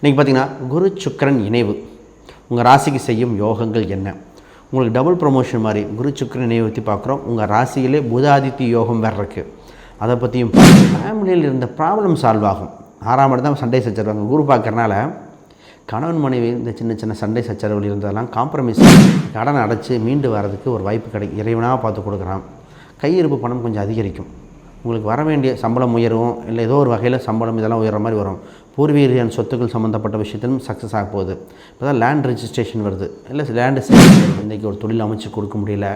இன்றைக்கி பார்த்தீங்கன்னா குரு சுக்கரன் இணைவு. உங்கள் ராசிக்கு செய்யும் யோகங்கள் என்ன? உங்களுக்கு டபுள் ப்ரொமோஷன் மாதிரி குரு சுக்கிரன் இணைவு பற்றி பார்க்குறோம். உங்கள் ராசியிலே புதாதித்ய யோகம் வேறு இருக்குது அதை பற்றியும் ஃபேமிலியில் இருந்த ப்ராப்ளம் சால்வ் ஆகும். ஆறாம் இடம் தான் சண்டை சச்சரவாங்க குரு பார்க்கறனால கணவன் மனைவி இந்த சின்ன சின்ன சண்டை சச்சரவுகள் இருந்ததெல்லாம் காம்ப்ரமைஸ் கடன் அடைச்சி மீண்டு வர்றதுக்கு ஒரு வாய்ப்பு கிடைக்கும் இறைவனாக பார்த்து கொடுக்குறான். கையிருப்பு பணம் கொஞ்சம் அதிகரிக்கும். உங்களுக்கு வர வேண்டிய சம்பளம் உயரும் இல்லை ஏதோ ஒரு வகையில் சம்பளம் இதெல்லாம் உயர்ற மாதிரி வரும். பூர்வீகரியான சொத்துக்கள் சம்மந்தப்பட்ட விஷயத்திலும் சக்ஸஸ் ஆக போகுது. இப்போ தான் லேண்ட் ரெஜிஸ்ட்ரேஷன் வருது. இல்லை லேண்டு குழந்தைக்கு இன்றைக்கி ஒரு தொழில் அமைச்சு கொடுக்க முடியல.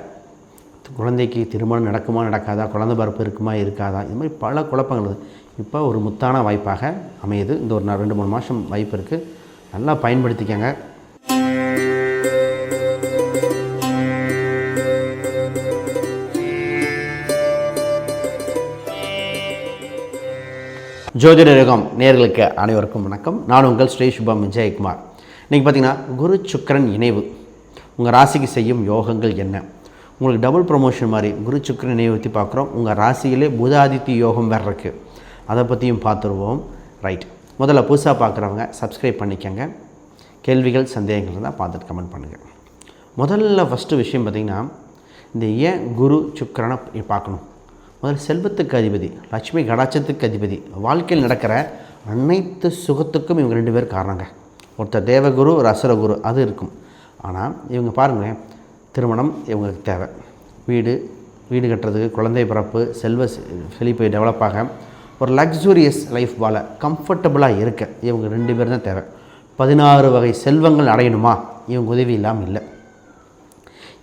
குழந்தைக்கு திருமணம் நடக்குமா நடக்காதா? குழந்தை பிறப்பு இருக்குமா இருக்காதா? இது மாதிரி பல குழப்பங்கள் இப்போ ஒரு முத்தான வாய்ப்பாக அமையுது. இந்த ஒரு ரெண்டு மூணு மாதம் வாய்ப்பு இருக்குது நல்லா பயன்படுத்திக்கங்க. ஜோதிட யுகம் நேர்களுக்கு அனைவருக்கும் வணக்கம். நான் உங்கள் ஸ்ரீ சுபம் விஜயகுமார். இன்றைக்கி பார்த்தீங்கன்னா குரு சுக்கரன் இணைவு. உங்கள் ராசிக்கு செய்யும் யோகங்கள் என்ன? உங்களுக்கு டபுள் ப்ரொமோஷன் மாதிரி குரு சுக்கிரன் இணைவு பற்றி பார்க்குறோம் உங்கள் ராசியிலே புதாதித்ய யோகம் வேறு இருக்குது அதை பற்றியும் பார்த்துருவோம் ரைட் முதல்ல புதுசாக பார்க்குறவங்க சப்ஸ்கிரைப் பண்ணிக்கோங்க. கேள்விகள் சந்தேகங்கள் இருந்தால் பார்த்துட்டு கமெண்ட் பண்ணுங்கள் முதல்ல ஃபஸ்ட்டு விஷயம் பார்த்திங்கன்னா இந்த ஏன் குரு சுக்கரனை பார்க்கணும் முதல்ல செல்வத்துக்கு அதிபதி லட்சுமி கடாட்சத்துக்கு அதிபதி. வாழ்க்கையில் நடக்கிற அனைத்து சுகத்துக்கும் இவங்க ரெண்டு பேர் காரணங்க. ஒருத்தர் தேவகுரு ஒரு அசுரகுரு அது இருக்கும். ஆனால் இவங்க பாருங்களேன் திருமணம் இவங்களுக்கு தேவை. வீடு வீடு கட்டுறதுக்கு குழந்தை பிறப்பு செல்வ செழிப்பை செழிப்பு டெவலப் ஆக ஒரு லக்ஸூரியஸ் லைஃப் வாழ கம்ஃபர்டபுளாக இருக்க இவங்க ரெண்டு பேர் தான் தேவை. பதினாறு வகை செல்வங்கள் அடையணுமா? இவங்க உதவி இல்லாமல் இல்லை.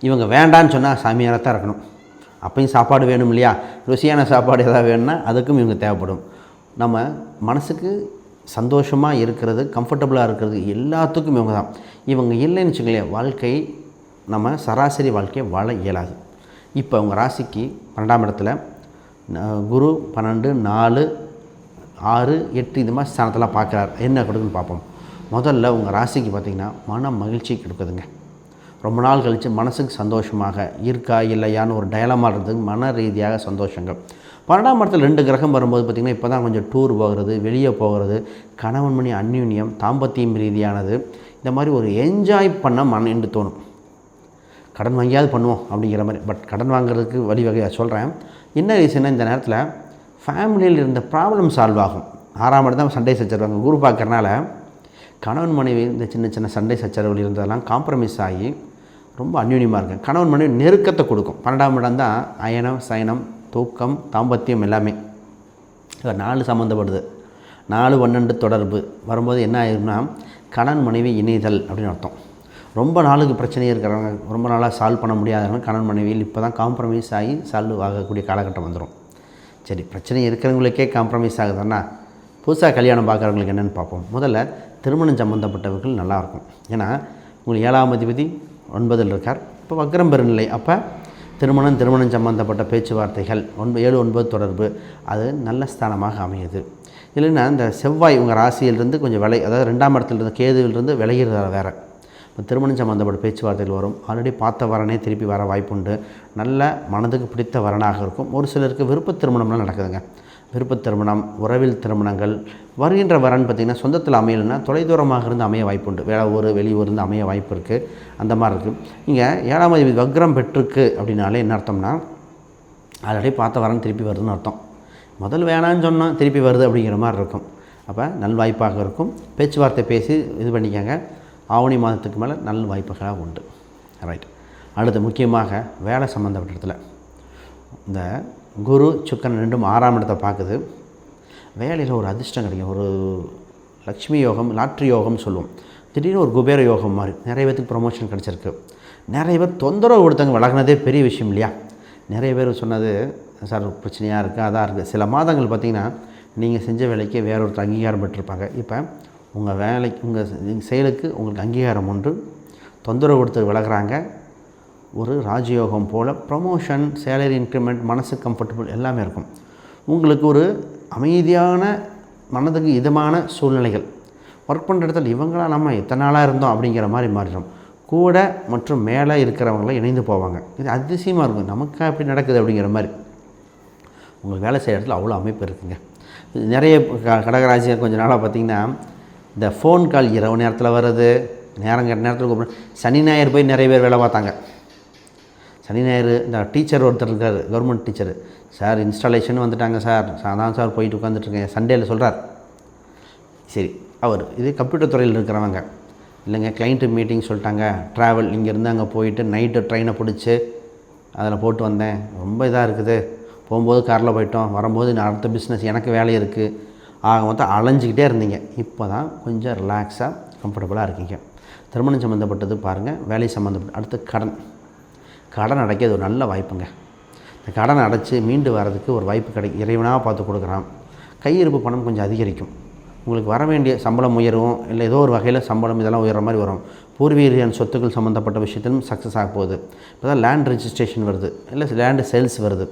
இவங்க வேண்டான்னு சொன்னால் சாமியாராக தான் இருக்கணும். அப்பையும் சாப்பாடு வேணும் இல்லையா? ருசியான சாப்பாடு எதாவது வேணும்னா அதுக்கும் இவங்க தேவைப்படும். நம்ம மனசுக்கு சந்தோஷமாக இருக்கிறது கம்ஃபர்டபுளாக இருக்கிறது எல்லாத்துக்கும் இவங்க தான். இவங்க இல்லைன்னு வச்சுக்கலையே வாழ்க்கை நம்ம சராசரி வாழ்க்கையை வாழ இயலாது. இப்போ உங்கள் ராசிக்கு பன்னெண்டாம் இடத்துல குரு பன்னெண்டு நாலு ஆறு எட்டு இது மாதிரி ஸ்தானத்தெல்லாம் பார்க்குறாரு. என்ன கொடுக்குன்னு பார்ப்போம். முதல்ல உங்கள் ராசிக்கு பார்த்திங்கன்னா மன மகிழ்ச்சி கொடுக்குதுங்க. ரொம்ப நாள் கழித்து மனசுக்கு சந்தோஷமாக இருக்கா இல்லையான்னு ஒரு டயலமாக இருந்ததுக்கு மன ரீதியாக சந்தோஷங்கள். பன்னெண்டாம் இடத்துல ரெண்டு கிரகம் வரும்போது பார்த்திங்கன்னா இப்போ தான் கொஞ்சம் டூர் போகிறது வெளியே போகிறது கணவன் மணி அந்யூன்யம் தாம்பத்தியம் ரீதியானது. இந்த மாதிரி ஒரு என்ஜாய் பண்ண மன என்று தோணும். கடன் வாங்கியாவது பண்ணுவோம் அப்படிங்கிற மாதிரி. பட் கடன் வாங்குறதுக்கு வழிவகையாக சொல்கிறேன் என்ன ரீசன்னா இந்த நேரத்தில் ஃபேமிலியில் இருந்த ப்ராப்ளம் சால்வ் ஆகும். ஆறாம் இடம் தான் சண்டை சச்சரவாங்க குரு பார்க்குறனால கணவன் மனைவி இந்த சின்ன சின்ன சண்டை சச்சரவுகள் இருந்ததெல்லாம் காம்ப்ரமைஸ் ஆகி ரொம்ப அந்யூன்யமாக இருக்கும் கணவன் மனைவி நெருக்கத்தை கொடுக்கும். பன்னெண்டாம் இடம் தான் அயனம் சயனம் தூக்கம் தாம்பத்தியம் எல்லாமே. நாலு சம்மந்தப்படுது நாலு பன்னெண்டு தொடர்பு. வரும்போது என்ன ஆயிரும்னா கணவன் மனைவி இணைதல் அப்படின்னு அர்த்தம். ரொம்ப நாளுக்கு பிரச்சனையாக இருக்கிறவங்க ரொம்ப நாளாக சால்வ் பண்ண முடியாதவங்க கணவன் மனைவியில் இப்போ தான் காம்ப்ரமைஸ் ஆகி சால்வ் ஆகக்கூடிய காலகட்டம் வந்துடும் சரி பிரச்சனை இருக்கிறவங்களுக்கே காம்ப்ரமைஸ் ஆகுதுன்னா புதுசாக கல்யாணம் பார்க்குறவங்களுக்கு என்னென்னு பார்ப்போம். முதல்ல திருமணம் சம்மந்தப்பட்டவர்கள் நல்லாயிருக்கும் ஏன்னா உங்களுக்கு ஏழாம் அதிபதி ஒன்பதில் இருக்கார் இப்போ வக்ரம் பெருநிலை. அப்போ திருமணம் திருமணம் சம்பந்தப்பட்ட பேச்சுவார்த்தைகள் ஒன்பது ஏழு ஒன்பது தொடர்பு அது நல்ல ஸ்தானமாக அமையுது. இல்லைன்னா இந்த செவ்வாய் உங்கள் ராசியிலிருந்து கொஞ்சம் விலை அதாவது ரெண்டாம் இடத்துலேருந்து கேதுவிலிருந்து விளையிறது வேறு. இப்போ திருமணம் சம்மந்தப்பட்ட பேச்சுவார்த்தைகள் வரும். ஆல்ரெடி பார்த்த வரனே திருப்பி வர வாய்ப்புண்டு. நல்ல மனதுக்கு பிடித்த வரனாக இருக்கும். ஒரு சிலருக்கு விருப்ப திருமணம்லாம் நடக்குதுங்க. விருப்ப திருமணம் உறவில் திருமணங்கள் வருகின்ற வரன் பார்த்திங்கன்னா சொந்தத்தில் அமையலைன்னா தொலைதூரமாக இருந்து அமைய வாய்ப்புண்டு வேற ஊர் வெளியூர் இருந்து அமைய வாய்ப்பு இருக்குது அந்த மாதிரி இருக்குது இங்கே ஏழாம் அதிபதி வக்ரம் பெற்றுருக்கு அப்படின்னாலே என்ன அர்த்தம்னா ஆல்ரெடி பார்த்த வரன் திருப்பி வருதுன்னு அர்த்தம். முதல் வேணான்னு சொன்னால் திருப்பி வருது அப்படிங்கிற மாதிரி இருக்கும். அப்போ நல் வாய்ப்பாக இருக்கும். பேச்சுவார்த்தை பேசி இது பண்ணிக்கங்க. ஆவணி மாதத்துக்கு மேலே நல் வாய்ப்புகளாக உண்டு. ரைட் அடுத்து முக்கியமாக வேலை சம்மந்தப்பட்ட இடத்துல. இந்த குரு சுக்கரன் ரெண்டும் ஆறாம் இடத்தை பார்க்குது. வேலையில் ஒரு அதிர்ஷ்டம் கிடைக்கும். ஒரு லக்ஷ்மி யோகம் லாட்ரி யோகம்னு சொல்லுவோம். திடீர்னு ஒரு குபேர யோகம் மாதிரி. நிறைய பேருக்கு ப்ரொமோஷன் கிடச்சிருக்கு. நிறைய பேர் தொந்தரவு கொடுத்தவங்க வழங்கினதே பெரிய விஷயம் இல்லையா? நிறைய பேர் சொன்னது சார் பிரச்சனையாக இருக்குது அதாக இருக்குது சில மாதங்கள் பார்த்திங்கன்னா நீங்கள் செஞ்ச வேலைக்கு வேற ஒருத்தர் அங்கீகாரம் பெற்றிருப்பாங்க இப்போ உங்கள் வேலைக்கு உங்கள் செயலுக்கு உங்களுக்கு அங்கீகாரம் உண்டு தொந்தரவு கொடுத்து விலகிறாங்க ஒரு ராஜயோகம் போல் ப்ரமோஷன் சேலரி இன்க்ரிமெண்ட் மனசு கம்ஃபர்டபுள் எல்லாமே இருக்கும். உங்களுக்கு ஒரு அமைதியான மனதுக்கு இதமான சூழ்நிலைகள். ஒர்க் பண்ணுற இடத்துல இவங்களா நம்ம எத்தனை நாளாக இருந்தோம் அப்படிங்கிற மாதிரி மாறிடும். கூட மற்றும் மேலே இருக்கிறவங்களாம் இணைந்து போவாங்க. இது அதிசயமாக இருக்கும். நமக்கு எப்படி நடக்குது அப்படிங்கிற மாதிரி. உங்களுக்கு வேலை செய்கிற இடத்துல அவ்வளோ அமைப்பு இருக்குங்க. நிறைய க- கொஞ்சம் கொஞ்ச நாளாக பார்த்தீங்கன்னா இந்த ஃபோன் கால் இரவு நேரத்தில் வர்றது நேரம் கட்ட நேரத்தில் கூப்பிடு சனி ஞாயிறு போய் நிறைய பேர் வேலை பார்த்தாங்க. சனி ஞாயிறு இந்த டீச்சர் ஒருத்தர் இருக்கார் கவர்மெண்ட் டீச்சர் சார் இன்ஸ்டாலேஷன் வந்துட்டாங்க சார். அதான் சார் போயிட்டு உட்காந்துட்ருக்கேன் சண்டேயில் சொல்கிறார் சரி அவர். இது கம்ப்யூட்டர் துறையில் இருக்கிறவங்க. இல்லைங்க கிளைண்ட்டு மீட்டிங் சொல்லிட்டாங்க. ட்ராவல் இங்கேருந்து அங்கே போயிட்டு நைட்டு ட்ரெயினை பிடிச்சி அதில் போட்டு வந்தேன். ரொம்ப இதாக இருக்குது. போகும்போது காரில் போயிட்டோம். வரும்போது அடுத்த பிஸ்னஸ் எனக்கு வேலை இருக்குது ஆக மொத்தம் அலைஞ்சிக்கிட்டே இருந்தீங்க. இப்போ தான் கொஞ்சம் ரிலாக்ஸாக கம்ஃபர்டபுளாக இருக்கீங்க. திருமணம் சம்மந்தப்பட்டது பாருங்கள் வேலை சம்மந்தப்பட்ட அடுத்து கடன். கடன் அடைக்கிறது ஒரு நல்ல வாய்ப்புங்க. இந்த கடன் அடைச்சி மீண்டு வர்றதுக்கு ஒரு வாய்ப்பு கிடைக்கும் இறைவனாக பார்த்து கொடுக்குறான். கையிருப்பு பணம் கொஞ்சம் அதிகரிக்கும். உங்களுக்கு வர வேண்டிய சம்பளம் உயரும் இல்லை ஏதோ ஒரு வகையில் சம்பளம் இதெல்லாம் உயர்ற மாதிரி வரும். பூர்வீகரியான சொத்துக்கள் சம்மந்தப்பட்ட விஷயத்திலும் சக்ஸஸ் ஆக போகுது. இப்போ தான் லேண்ட் ரெஜிஸ்ட்ரேஷன் வருது இல்லை லேண்டு சேல்ஸ் வருது.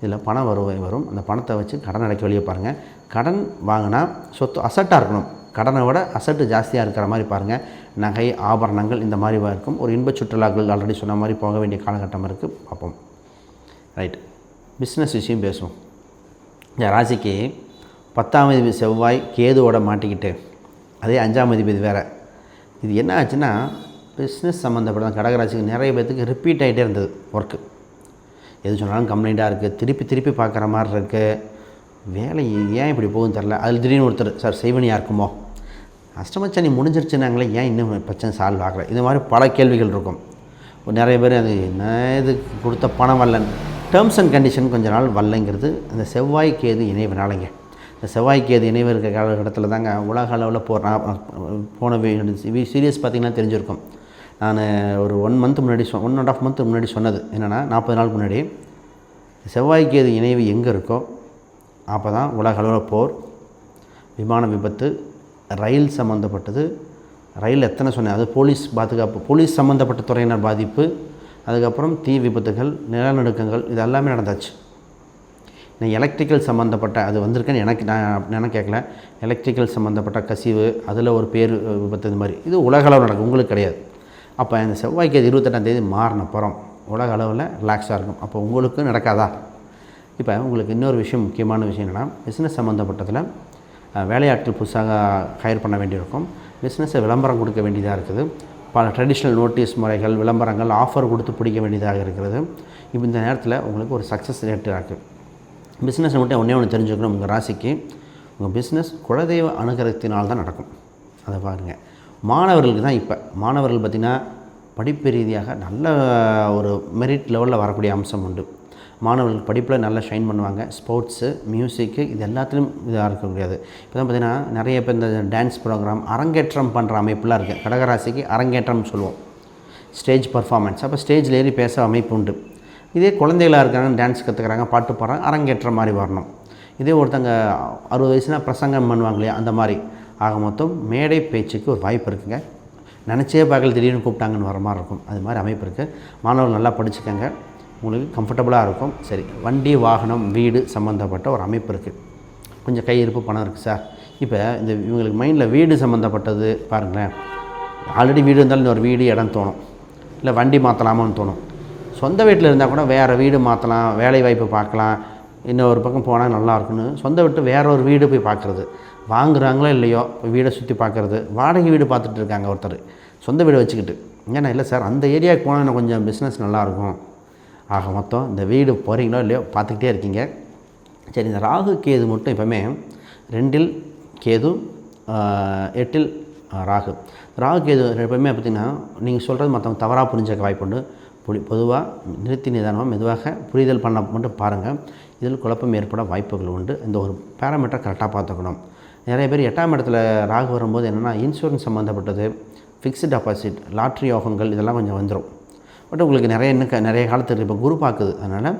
இதில் பணம் வருவாய் வரும். அந்த பணத்தை வச்சு கடன் அடைக்க வெளியே பாருங்கள் கடன் வாங்கினா சொத்து அசட்டாக இருக்கணும். கடனை விட அசட்டு ஜாஸ்தியாக இருக்கிற மாதிரி பாருங்கள் நகை ஆபரணங்கள் இந்த மாதிரி இருக்கும். ஒரு இன்ப சுற்றுலாக்கள் ஆல்ரெடி சொன்ன மாதிரி போக வேண்டிய காலகட்டம் இருக்குது பார்ப்போம். ரைட் பிஸ்னஸ் விஷயம் பேசுவோம். இந்த ராசிக்கு பத்தாம் அதிபதி செவ்வாய் கேதுவோட மாட்டிக்கிட்டு அதே அஞ்சாம் அதிபதி வேறு. இது என்ன ஆச்சுன்னா பிஸ்னஸ் சம்மந்தப்பட்ட கடகராசிக்கு நிறைய பேர்த்துக்கு ரிப்பீட் ஆகிட்டே இருந்தது ஒர்க்கு எது சொன்னாலும் கம்ப்ளைண்ட்டாக இருக்குது திருப்பி திருப்பி பார்க்குற மாதிரி இருக்குது வேலை ஏன் இப்படி போகுதுன்னு தெரில அதில் திடீர்னு ஒருத்தர் சார் செய்வனியாக இருக்குமோ? அஷ்டமச்சனி முடிஞ்சிருச்சுனாங்களே ஏன் இன்னும் பிரச்சனை சால்வ் ஆகலை? இது மாதிரி பல கேள்விகள் இருக்கும். நிறைய பேர் அது என்ன இது? கொடுத்த பணம் வரலன்னு. டேர்ம்ஸ் அண்ட் கண்டிஷன் கொஞ்ச நாள் வரலைங்கிறது அந்த செவ்வாய் கேது இணைவுனாலங்க. இந்த செவ்வாய் கேது இணைவு இருக்க காலகட்டத்தில் தாங்க உலக அளவில் போகிற நான் போன சீரியஸ் பார்த்திங்கன்னா தெரிஞ்சிருக்கும். நான் ஒரு ஒன் மந்த் முன்னாடி சொ ஒன் அண்ட் ஆஃப் மந்த் முன்னாடி சொன்னது. என்னென்னா நாற்பது நாள் முன்னாடி செவ்வாய் கேது இணைவு எங்கே இருக்கோ அப்போ தான் உலக அளவில் போர் விமான விபத்து ரயில் சம்மந்தப்பட்டது ரயில் எத்தனை சொன்னேன்? அது போலீஸ் பாதுகாப்பு போலீஸ் சம்மந்தப்பட்ட துறையினர் பாதிப்பு அதுக்கப்புறம் தீ விபத்துகள் நிலநடுக்கங்கள் இது எல்லாமே நடந்தாச்சு. நான் எலக்ட்ரிக்கல் சம்மந்தப்பட்ட அது வந்திருக்கேன்னு எனக்கு நான் நான் கேட்கல. எலக்ட்ரிக்கல் சம்மந்தப்பட்ட கசிவு அதில் ஒரு பேர் விபத்து இது மாதிரி. இது உலக அளவில் நடக்கும் உங்களுக்கு கிடையாது. அப்போ இந்த செவ்வாய்க்கு இருபத்தெட்டாம் தேதி மாறின புறம் உலக அளவில் ரிலாக்ஸாக இருக்கும். அப்போ உங்களுக்கு நடக்காதா? இப்போ உங்களுக்கு இன்னொரு விஷயம் முக்கியமான விஷயம் என்னென்னா பிஸ்னஸ் சம்மந்தப்பட்டதில் வேலையாட்கள் புதுசாக ஹையர் பண்ண வேண்டியிருக்கும். பிஸ்னஸை விளம்பரம் கொடுக்க வேண்டியதாக இருக்குது. பல ட்ரெடிஷ்னல் நோட்டீஸ் முறைகள் விளம்பரங்கள் ஆஃபர் கொடுத்து பிடிக்க வேண்டியதாக இருக்கிறது. இப்போ இந்த நேரத்தில் உங்களுக்கு ஒரு சக்ஸஸ் ரேட்டாக இருக்குது பிஸ்னஸ் மட்டும் ஒன்றே ஒன்று தெரிஞ்சுக்கணும் உங்கள் ராசிக்கு. உங்கள் பிஸ்னஸ் குலதெய்வ அனுகிரகத்தினால் தான் நடக்கும். அதை பாருங்கள் மாணவர்களுக்கு தான் இப்போ. மாணவர்கள் பார்த்திங்கன்னா படிப்பு ரீதியாக நல்ல ஒரு மெரிட் லெவலில் வரக்கூடிய அம்சம் உண்டு. மாணவர்கள் படிப்பில் நல்லா ஷைன் பண்ணுவாங்க. ஸ்போர்ட்ஸு மியூசிக்கு இது எல்லாத்துலேயும் இதாக இருக்க முடியாது. இப்போ தான் பார்த்திங்கன்னா நிறைய பேர் இந்த டான்ஸ் ப்ரோக்ராம் அரங்கேற்றம் பண்ணுற அமைப்புலாம் இருக்குது கடகராசிக்கு அரங்கேற்றம் சொல்லுவோம். ஸ்டேஜ் பர்ஃபார்மன்ஸ் அப்போ ஸ்டேஜில் ஏறி பேச அமைப்பு உண்டு. இதே குழந்தைகளாக இருக்காங்க டான்ஸ் கற்றுக்குறாங்க பாட்டு பாடுறாங்க அரங்கேற்ற மாதிரி வரணும். இதே ஒருத்தங்க அறுபது வயசுனா பிரசங்கம் பண்ணுவாங்க இல்லையா அந்த மாதிரி. ஆக மொத்தம் மேடை பேச்சுக்கு ஒரு வாய்ப்பு இருக்குங்க. நினச்சே பார்க்கல திடீர்னு கூப்பிட்டாங்கன்னு வர மாதிரி இருக்கும். அது மாதிரி அமைப்பு இருக்குது மாணவர்கள் நல்லா படிச்சுக்கோங்க. உங்களுக்கு கம்ஃபர்டபுளாக இருக்கும். சரி வண்டி வாகனம் வீடு சம்மந்தப்பட்ட ஒரு அமைப்பு இருக்குது கொஞ்சம் கையிருப்பு பணம் இருக்குது சார். இப்போ இந்த இவங்களுக்கு மைண்டில் வீடு சம்மந்தப்பட்டது பாருங்களேன். ஆல்ரெடி வீடு இருந்தாலும் இன்னொரு வீடு இடம் தோணும். இல்லை வண்டி மாற்றலாமான்னு தோணும். சொந்த வீட்டில் இருந்தால் கூட வேறு வீடு மாற்றலாம் வேலை வாய்ப்பு பார்க்கலாம். இன்னொரு பக்கம் போனால் நல்லா இருக்குன்னு சொந்த விட்டு வேற ஒரு வீடு போய் பார்க்குறது. வாங்குறாங்களோ இல்லையோ வீடை சுற்றி பார்க்குறது. வாடகை வீடு பார்த்துட்டு இருக்காங்க ஒருத்தர். சொந்த வீடு வச்சுக்கிட்டு. ஏன்னா இல்லை சார் அந்த ஏரியாவுக்கு போனால் இன்னும் கொஞ்சம் பிஸ்னஸ் நல்லாயிருக்கும் ஆக மொத்தம் இந்த வீடு போகிறீங்களோ இல்லையோ பார்த்துக்கிட்டே இருக்கீங்க. சரி இந்த ராகு கேது மட்டும் எப்பவுமே ரெண்டில் கேது எட்டில் ராகு. ராகு கேது எப்பவுமே பார்த்திங்கன்னா நீங்கள் சொல்கிறது மற்றவங்க தவறாக புரிஞ்சுக்க வாய்ப்புண்டு புலி பொதுவாக நிறுத்தி நிதானமாக மெதுவாக புரிதல் பண்ண மட்டும் பாருங்கள் இதில் குழப்பம் ஏற்பட வாய்ப்புகள் உண்டு. இந்த ஒரு பேராமீட்டர் கரெக்டாக பார்த்துக்கணும். நிறைய பேர் எட்டாம் இடத்துல ராகு வரும்போது என்னென்னா இன்சூரன்ஸ் சம்மந்தப்பட்டது ஃபிக்ஸ்டு டெபாசிட் லாட்ரி யோகங்கள் இதெல்லாம் கொஞ்சம் வந்துடும் பட் உங்களுக்கு நிறைய இன்னும் க- நிறைய காலத்துக்கு இப்போ குரு பார்க்குது. அதனால்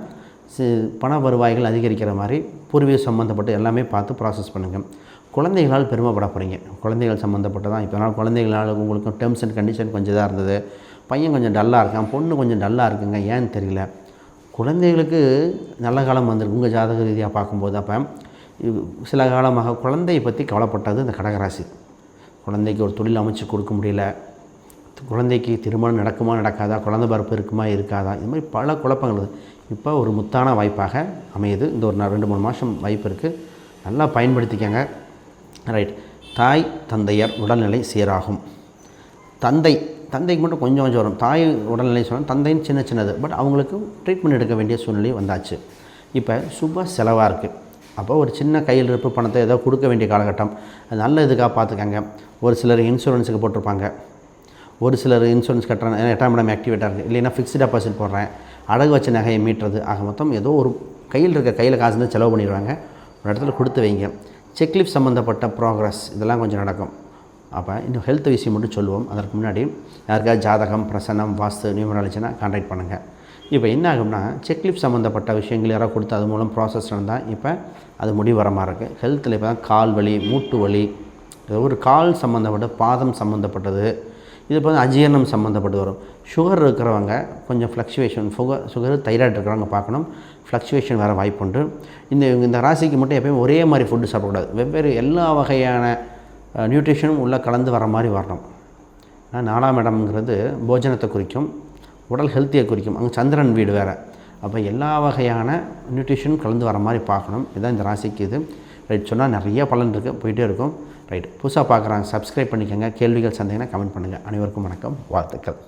பண வருவாய்கள் அதிகரிக்கிற மாதிரி பூர்வீக சம்மந்தப்பட்டு எல்லாமே பார்த்து ப்ராசஸ் பண்ணுங்கள் குழந்தைகளால் பெருமைப்பட போகிறீங்க குழந்தைகள் சம்மந்தப்பட்டதான் இப்போ அதனால் குழந்தைகளால் உங்களுக்கு டேர்ம்ஸ் அண்ட் கண்டிஷன் கொஞ்சம் இதாக இருந்தது. பையன் கொஞ்சம் டல்லாக இருக்கான். பொண்ணு கொஞ்சம் டல்லாக இருக்குங்க. ஏன்னு தெரியல. குழந்தைகளுக்கு நல்ல காலம் வந்திருக்கு. உங்கள் ஜாதக ரீதியாக பார்க்கும்போது அப்போ சில காலமாக குழந்தையை பற்றி கவலைப்பட்டது இந்த கடகராசி. குழந்தைக்கு ஒரு தொழில் அமைச்சு கொடுக்க முடியல. குழந்தைக்கு திருமணம் நடக்குமா நடக்காதா குழந்தை பிறப்பு இருக்குமா இருக்காதா இது மாதிரி பல குழப்பங்கள். இப்போ ஒரு முத்தான வாய்ப்பாக அமையுது. இந்த ஒரு ரெண்டு மூணு மாதம் வாய்ப்பு இருக்குது நல்லா பயன்படுத்திக்கங்க. ரைட் தாய் தந்தையர் உடல்நிலை சீராகும். தந்தை தந்தைக்கு மட்டும் கொஞ்சம் கொஞ்சம் வரும். தாய் உடல்நிலை சொன்னால் தந்தைன்னு சின்ன சின்னது. பட் அவங்களுக்கு ட்ரீட்மெண்ட் எடுக்க வேண்டிய சூழ்நிலை வந்தாச்சு. இப்போ சுப செலவாக இருக்குது அப்போ ஒரு சின்ன கையில் இருப்பு பணத்தை ஏதோ கொடுக்க வேண்டிய காலகட்டம். அது நல்ல இதுக்காக பார்த்துக்கங்க. ஒரு சிலர் இன்சூரன்ஸுக்கு போட்டிருப்பாங்க. ஒரு சிலர் இன்சூரன்ஸ் கட்டுறேன் ஏன்னா ஆக்டிவேட்டாக இருக்குது இல்லைன்னா ஃபிக்ஸ்டு டெபாசிட் போடுறேன். அடகு வச்ச நகையை மீட்டுறது. ஆக மொத்தம் ஏதோ ஒரு கையில் இருக்க கையில் காசு வந்து செலவு பண்ணிடுவாங்க. ஒரு இடத்துல கொடுத்து வைங்க. செக்லிஃப் சம்மந்தப்பட்ட ப்ராக்ரஸ் இதெல்லாம் கொஞ்சம் நடக்கும். அப்போ இன்னும் ஹெல்த் விஷயம் மட்டும் சொல்லுவோம். அதற்கு முன்னாடி யாருக்காவது ஜாதகம் பிரசன்னம் வாஸ்து நியூமராலஜினா கான்டாக்ட் பண்ணுங்கள் இப்போ என்ன ஆகும்னா செக்லிப் சம்மந்தப்பட்ட விஷயங்கள் யாராவது கொடுத்து அது மூலம் ப்ராசஸ் நடந்தால் இப்போ அது முடிவு வர மாதிரி இருக்குது ஹெல்த்தில் இப்போ தான் கால் வலி மூட்டு வலி ஒரு கால் சம்மந்தப்பட்ட பாதம் சம்மந்தப்பட்டது இது இப்போ வந்து அஜீரணம் சம்மந்தப்பட்டு வரும். சுகர் இருக்கிறவங்க கொஞ்சம் ஃப்ளக்சுவேஷன் சுகர் சுகர் தைராய்டு இருக்கிறவங்க பார்க்கணும். ஃப்ளக்சுவேஷன் வர வாய்ப்புண்டு. இந்த இந்த ராசிக்கு மட்டும் எப்பயும் ஒரே மாதிரி ஃபுட்டு சாப்பிடக்கூடாது. வெவ்வேறு எல்லா வகையான நியூட்ரிஷனும் உள்ளே கலந்து வர மாதிரி வரணும். நாலாம் இடம்ங்கிறது போஜனத்தை குறிக்கும். உடல் ஹெல்த்தியை குறிக்கும். அங்கே சந்திரன் வீடு வேறு. அப்போ எல்லா வகையான நியூட்ரிஷனும் கலந்து வர மாதிரி பார்க்கணும். இதுதான் இந்த ராசிக்கு இது. ரைட் சொன்னால் நிறைய பலன் இருக்குது போயிட்டே இருக்கும். ரைட் புதுசாக பார்க்குறாங்க சப்ஸ்கிரைப் பண்ணிக்கோங்க. கேள்விகள் சந்தேகம்னா கமெண்ட் பண்ணுங்கள் அனைவருக்கும் வணக்கம். வாழ்த்துக்கள்.